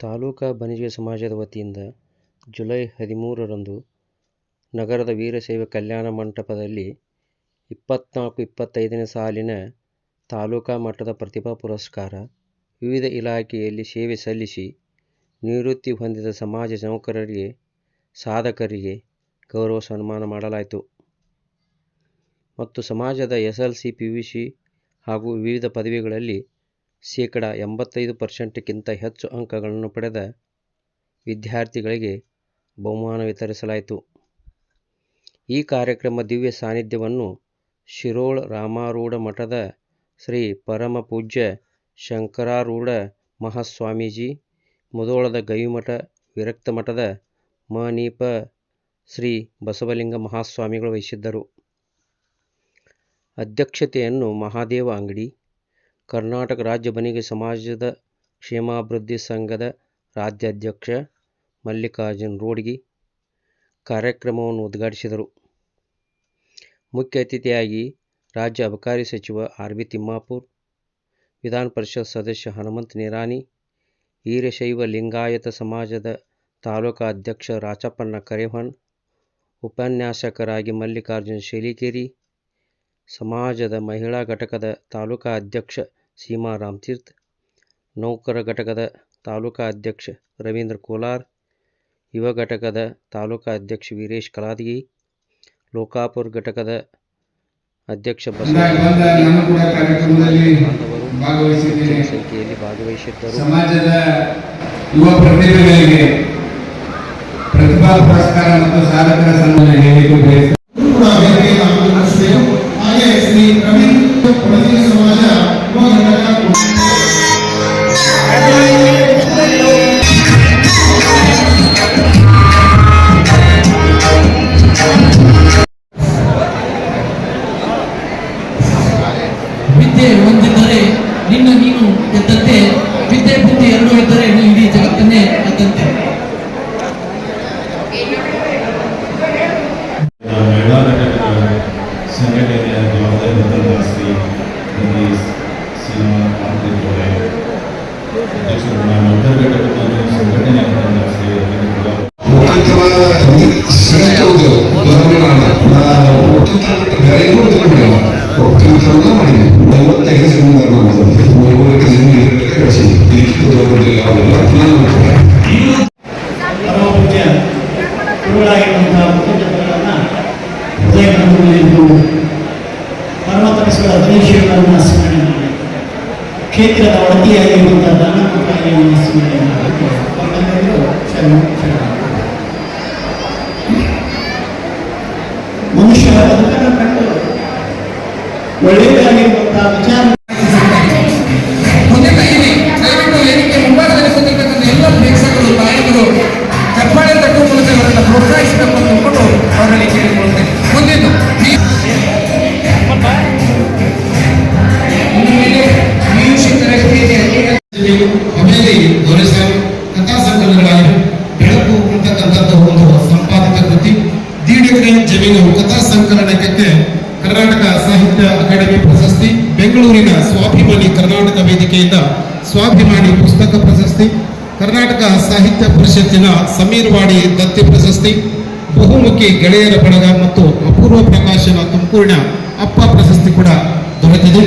ತಾಲೂಕಾ ಬಣಿಗೆ ಸಮಾಜದ ವತಿಯಿಂದ ಜುಲೈ ಹದಿಮೂರರಂದು ನಗರದ ವೀರಶೈವ ಕಲ್ಯಾಣ ಮಂಟಪದಲ್ಲಿ ಇಪ್ಪತ್ನಾಲ್ಕು ಇಪ್ಪತ್ತೈದನೇ ಸಾಲಿನ ತಾಲೂಕಾ ಮಟ್ಟದ ಪ್ರತಿಭಾ ಪುರಸ್ಕಾರ, ವಿವಿಧ ಇಲಾಖೆಯಲ್ಲಿ ಸೇವೆ ಸಲ್ಲಿಸಿ ನಿವೃತ್ತಿ ಹೊಂದಿದ ಸಮಾಜ ನೌಕರರಿಗೆ, ಸಾಧಕರಿಗೆ ಗೌರವ ಸನ್ಮಾನ ಮಾಡಲಾಯಿತು. ಮತ್ತು ಸಮಾಜದ ಎಸ್ಎಲ್ಸಿ ಸಿ ಹಾಗೂ ವಿವಿಧ ಪದವಿಗಳಲ್ಲಿ ಶೇಕಡ ಎಂಬತ್ತೈದು ಪರ್ಸೆಂಟ್ಕ್ಕಿಂತ ಹೆಚ್ಚು ಅಂಕಗಳನ್ನು ಪಡೆದ ವಿದ್ಯಾರ್ಥಿಗಳಿಗೆ ಬಹುಮಾನ ವಿತರಿಸಲಾಯಿತು. ಈ ಕಾರ್ಯಕ್ರಮ ದಿವ್ಯ ಸಾನ್ನಿಧ್ಯವನ್ನು ಶಿರೋಳ್ ರಾಮಾರೂಢ ಮಠದ ಶ್ರೀ ಪರಮಪೂಜ್ಯ ಶಂಕರಾರೂಢ ಮಹಾಸ್ವಾಮೀಜಿ ಮುಧೋಳದ ಗವಿಮಠ ವಿರಕ್ತ ಮಠದ ಮನೀಪ ಶ್ರೀ ಬಸವಲಿಂಗ ಮಹಾಸ್ವಾಮಿಗಳು ವಹಿಸಿದ್ದರು. ಅಧ್ಯಕ್ಷತೆಯನ್ನು ಮಹಾದೇವ ಅಂಗಡಿ ಕರ್ನಾಟಕ ರಾಜ್ಯ ಬನಿಗೆ ಸಮಾಜದ ಕ್ಷೇಮಾಭಿವೃದ್ಧಿ ಸಂಘದ ರಾಜ್ಯಾಧ್ಯಕ್ಷ ಮಲ್ಲಿಕಾರ್ಜುನ ರೋಡ್ಗಿ ಕಾರ್ಯಕ್ರಮವನ್ನು ಉದ್ಘಾಟಿಸಿದರು. ಮುಖ್ಯ ಅತಿಥಿಯಾಗಿ ರಾಜ್ಯ ಅಬಕಾರಿ ಸಚಿವ ಆರ್ ಬಿ ತಿಮ್ಮಾಪುರ್, ವಿಧಾನ ಪರಿಷತ್ ಸದಸ್ಯ ಹನುಮಂತ ನಿರಾಣಿ ವೀರಶೈವ ಲಿಂಗಾಯತ ಸಮಾಜದ ತಾಲೂಕಾ ಅಧ್ಯಕ್ಷ ರಾಚಪ್ಪಣ್ಣ ಕರೇಹನ್, ಉಪನ್ಯಾಸಕರಾಗಿ ಮಲ್ಲಿಕಾರ್ಜುನ ಶೇಲಿಕೇರಿ ಸಮಾಜದ ಮಹಿಳಾ ಘಟಕದ ತಾಲೂಕಾ ಅಧ್ಯಕ್ಷ ಸೀಮಾ ರಾಮತೀರ್ಥ ನೌಕರ ಘಟಕದ ತಾಲೂಕಾ ಅಧ್ಯಕ್ಷ ರವೀಂದ್ರ ಕೋಲಾರ್ ಯುವ ಘಟಕದ ತಾಲೂಕಾ ಅಧ್ಯಕ್ಷ ವೀರೇಶ್ ಕಲಾದಗಿ ಲೋಕಾಪುರ ಘಟಕದ ಅಧ್ಯಕ್ಷ ಸಂಖ್ಯೆಯಲ್ಲಿ ಭಾಗವಹಿಸಿದ್ದರು. ಸಮಾಜದ ಯುವ ಪ್ರತಿಭೆಗಳಿಗೆ ಪ್ರತಿಭಾ ಪುರಸ್ಕಾರ ಮತ್ತು ಸಾಧಕರ ಸನ್ಮಾನ ವಿದ್ಯೆ ಹೊಂದಿದ್ದರೆ ನಿನ್ನ ನೀನು ಎದ್ದಂತೆ ವಿದ್ಯೆ ಬುದ್ಧಿ ಎರಡೂ ಇದ್ದರೆ ನೀನು ಇಡೀ ಜಗತ್ತನ್ನೇ ಗೆದ್ದಂತೆ ಪರಮಪೂಜ್ಯ ಗುರುಗಳಾಗಿರುವಂತಹ ಮುಖ್ಯಗಳನ್ನು ಹೃದಯ ಗ್ರಂಥದಲ್ಲಿದ್ದು ಪರಮತಪಸ್ವರ ಗಣೇಶ್ವರರನ್ನ ಸ್ಮರಣೆ ಮಾಡಿ ಕ್ಷೇತ್ರದ ಒಡತಿಯಾಗಿರುವಂತಹ ದಾನಮಂತ್ರಿಯನ್ನು ಸ್ಮರಣೆ ಮಾಡಿ ಬೆಂಗಳೂರಿನ ಸ್ವಾಭಿಮಾನಿ ಕರ್ನಾಟಕ ವೇದಿಕೆಯಿಂದ ಸ್ವಾಭಿಮಾನಿ ಪುಸ್ತಕ ಪ್ರಶಸ್ತಿ, ಕರ್ನಾಟಕ ಸಾಹಿತ್ಯ ಪರಿಷತ್ತಿನ ಸಮೀರ್ವಾಡಿ ದತ್ತಿ ಪ್ರಶಸ್ತಿ, ಬಹುಮುಖಿ ಗೆಳೆಯರ ಬಳಗ ಮತ್ತು ಅಪೂರ್ವ ಪ್ರಕಾಶನ ತುಮಕೂರಿನ ಅಪ್ಪ ಪ್ರಶಸ್ತಿ ಕೂಡ ದೊರೆತಿದೆ.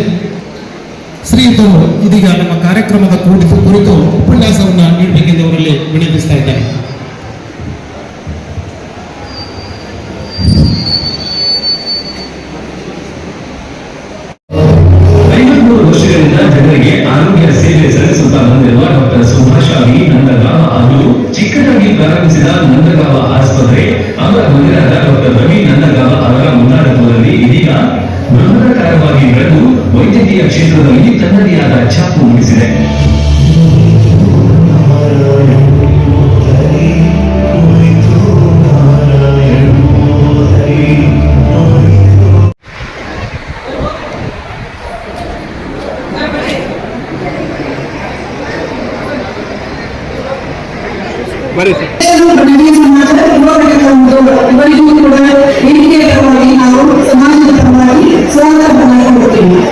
ಶ್ರೀಯುತರು ಇದೀಗ ನಮ್ಮ ಕಾರ್ಯಕ್ರಮದ ಕುರಿತು ಕುರಿತು ಉಪನ್ಯಾಸವನ್ನು ನೀಡಬೇಕೆಂದು ಅವರಲ್ಲಿ ವಿನಂತಿಸ್ತಾ ಇದ್ದಾರೆ ಅವರ ಮಗನಾದ ಡಾಕ್ಟರ್ ರವಿ ನಂದಗಾವ ಅವರ ಮುಂದಾಳತ್ವದಲ್ಲಿ ಇದೀಗ ಬೃಹದಾಕಾರವಾಗಿ ಬೆಳೆದು ವೈದ್ಯಕೀಯ ಕ್ಷೇತ್ರದಲ್ಲಿ ತನ್ನದೇ ಆದ ಛಾಪು ಮೂಡಿಸಿದೆ ಘಟಕವನ್ನು ಇವರಿಗೂ ಕೂಡ ವೇದಿಕೆಯ ಪರವಾಗಿ ನಾವು ಸಮಾಜದ ಪರವಾಗಿ ಸ್ವಾಗತವನ್ನು ಕೊಡುತ್ತೇವೆ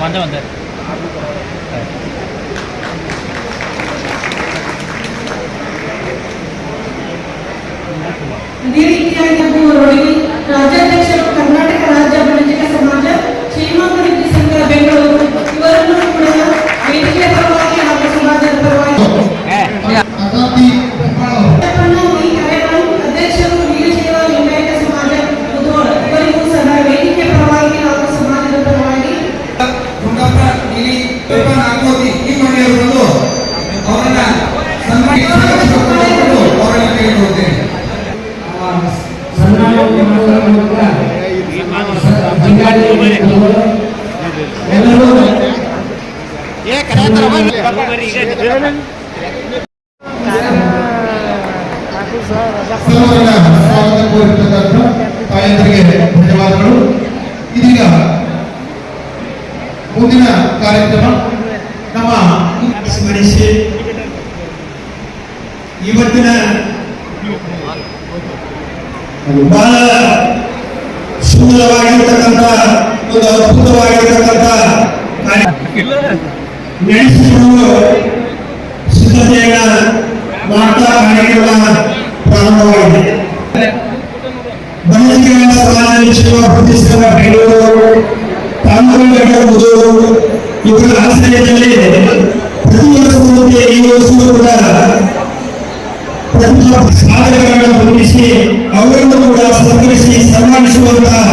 ಪಾಲ್ಗ ಅದೇ ರೀತಿಯಾಗಿ ಧನ್ಯವಾದಗಳು ಇದೀಗ ಮುಂದಿನ ಕಾರ್ಯಕ್ರಮ ನಮ್ಮ ಸ್ಮರಿಸಿ ಇವತ್ತಿನ ಬಹಳ ಸುಂದರವಾಗಿರ್ತಕ್ಕಂಥ ಒಂದು ಅದ್ಭುತವಾಗಿರ್ತಕ್ಕಂಥ ನಡೆಸಿಕೊಂಡು ಸಿದ್ಧತೆಯನ್ನ ಮಾಡ್ತಾ ಕಾರ್ಯಕ್ರಮ ಪ್ರಾರಂಭವಾಗಿದೆ ಬಣಜಿಗ ಸಮಾಜ ಶಿವಾಭಿವೃದ್ಧಿ ಸಂಘ ಬೆಂಗಳೂರು ತಾಲೂಕು ಮುದೂರು ಇವರ ಆಶ್ರಯದಲ್ಲಿ ಪ್ರತಿ ವರ್ಷದಂತೆ ಈ ವರ್ಷವೂ ಕೂಡ ಪ್ರತಿಭಾ ಸಾಧಕರನ್ನು ಗುರುತಿಸಿ ಅವರನ್ನು ಕೂಡ ಸತ್ಕರಿಸಿ ಸನ್ಮಾನಿಸುವಂತಹ